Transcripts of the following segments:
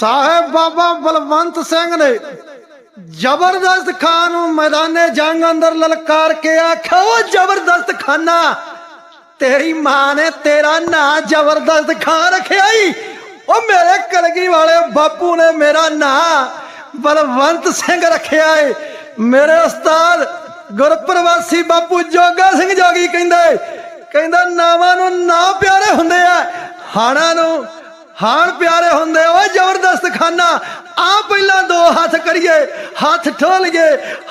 ਸਾਹਿਬ ਬਾਬਾ ਬਲਵੰਤ ਸਿੰਘ ਨੇ ਜ਼ਬਰਦਸਤ ਖਾਨ ਨੂੰ ਮੈਦਾਨੇ ਜੰਗ ਅੰਦਰ ਲਲਕਾਰ ਕੇ ਆਖਿਆ ਉਹ ਜ਼ਬਰਦਸਤ ਖਾਨਾ ਤੇਰੀ ਮਾਂ ਨੇ ਤੇਰਾ ਨਾਂ ਜ਼ਬਰਦਸਤ ਖਾਨ ਰੱਖਿਆ ਈ। ਉਹ ਮੇਰੇ ਕਲਗੀ ਵਾਲੇ ਬਾਪੂ ਨੇ ਮੇਰਾ ਨਾਂ ਬਲਵੰਤ ਸਿੰਘ ਰੱਖਿਆ ਏ। ਮੇਰੇ ਉਸਤਾਦ ਗੁਰਪ੍ਰਵਾਸੀ ਬਾਪੂ ਜੋਗਾ ਸਿੰਘ ਜੋਗੀ ਕਹਿੰਦਾ ਏ, ਕਹਿੰਦਾ ਨਾਵਾਂ ਨੂੰ ਨਾ ਪਿਆਰੇ ਹੁੰਦੇ ਆ ਹਾਣਾ ਨੂੰ ਹਾਣ ਪਿਆਰੇ ਹੁੰਦੇ ਓਏ ਜ਼ਬਰਦਸਤ ਖਾਨਾ। ਆ ਪਹਿਲਾਂ ਦੋ ਹੱਥ ਕਰੀਏ, ਹੱਥ ਠੋਲੀਏ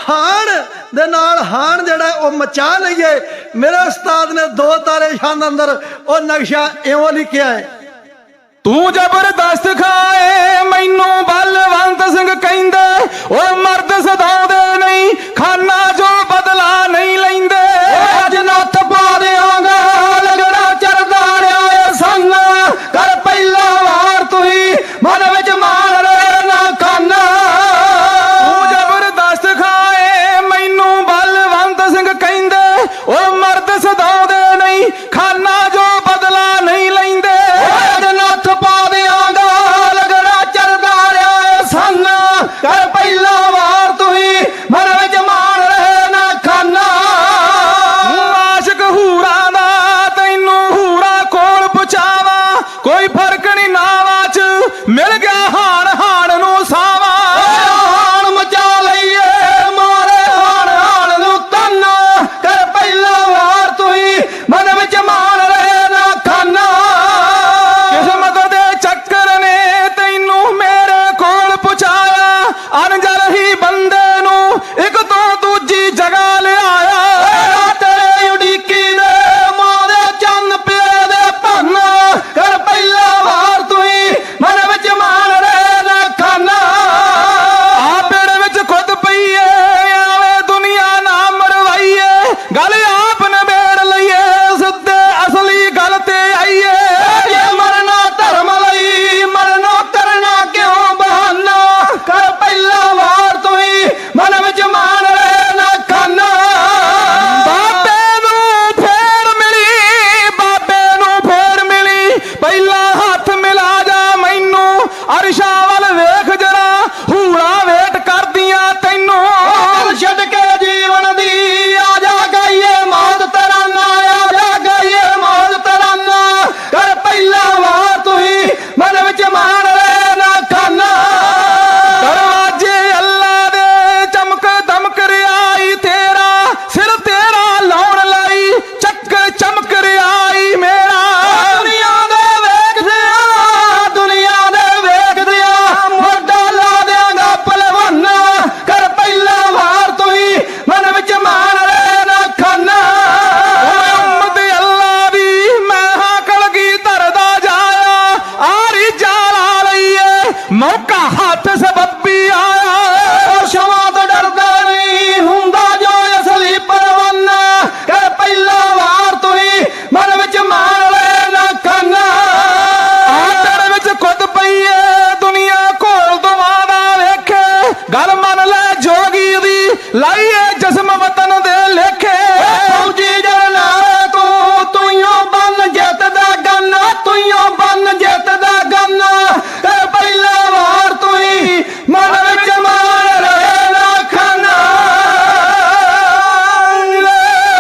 ਹਾਣ ਦੇ ਨਾਲ ਹਾਣ ਜਿਹੜਾ, ਉਹ ਮਚਾ ਲਈਏ। ਮੇਰੇ ਉਸਤਾਦ ਨੇ ਦੋ ਤਾਰੇ ਛੰਦ ਅੰਦਰ, ਉਹ ਨਕਸ਼ਾ ਇਉਂ ਲਿਖਿਆ ਹੈ। ਤੂੰ ਜ਼ਬਰਦਸਤ ਖਾਏ, ਮੈਨੂੰ ਬਲਵੰਤ ਸਿੰਘ ਕਹਿੰਦੇ لا تسبب بي